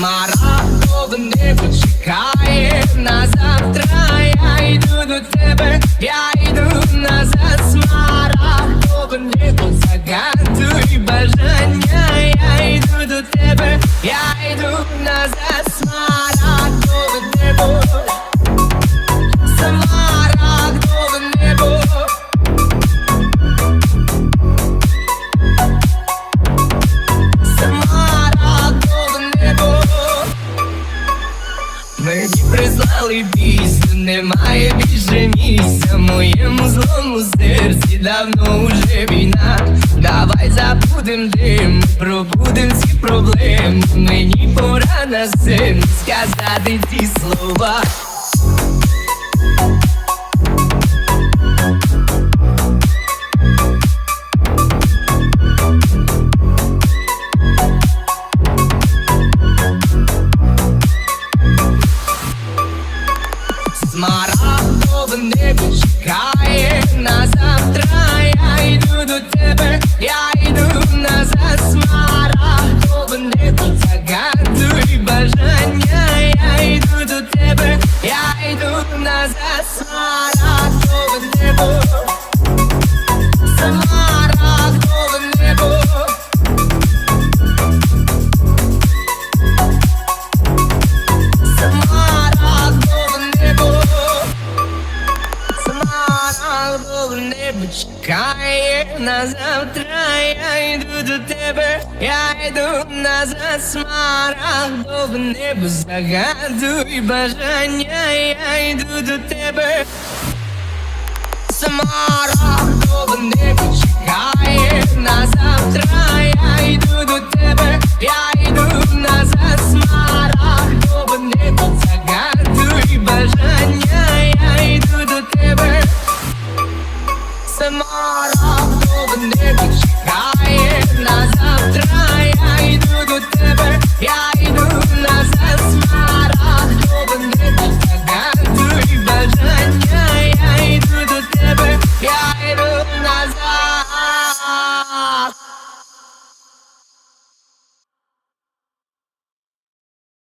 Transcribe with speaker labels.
Speaker 1: Смарагдове не почекає на завтра. Я йду до тебе, я йду назад. Смарагдове не загадуй бажання. Я йду до тебе, я йду назад. Смарагдове пісню, немає більше місця моєму злому серці давно уже війна. Давай забудем дим, пробудем всі проблеми. Мені пора на сцену сказати ті слова. Смарагдове небо чекає на завтра. Я йду до тебе, я йду назад. Смарагдове небо загадуй бажання. Я йду до тебе, я йду назад. Чекає на завтра. Я йду до тебе, я йду назад. в небо загадуй бажання. Я йду до тебе. Смарагдове небо чекає